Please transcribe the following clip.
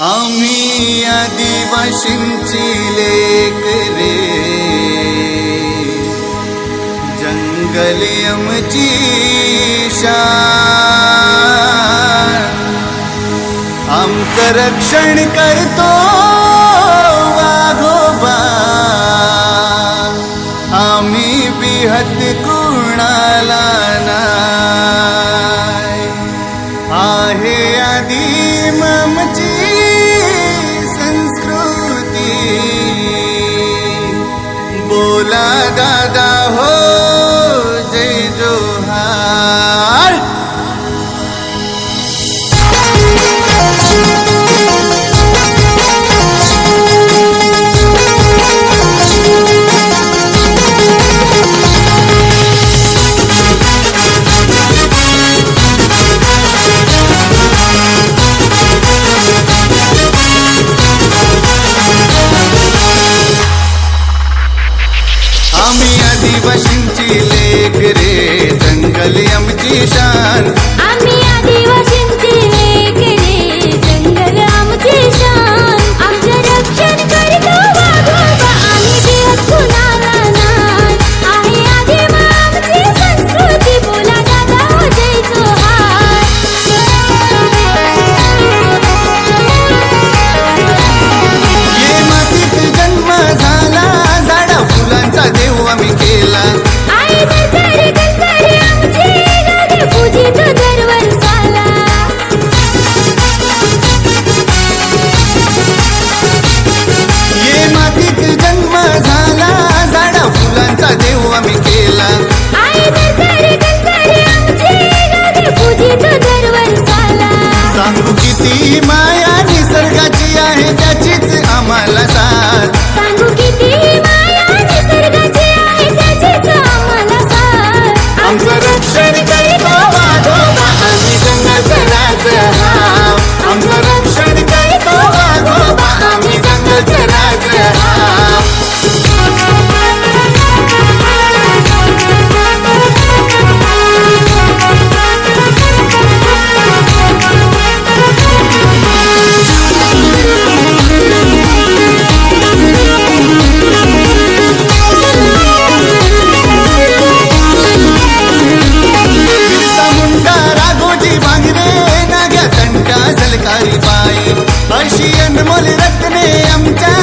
आम्ही आदिवासींची लेक रे. जंगलियमची शान. आमचं रक्षण करतो वाघोबा. आम्ही बिहत कुणाला ना आहे आदिमची ভোলা দাদা आम्ही आदिवासींची लेख रे जंगली आमची शान आम्ही Bukit Timah म्हातारी बाई अशी अनमोल रत्ने आमच्या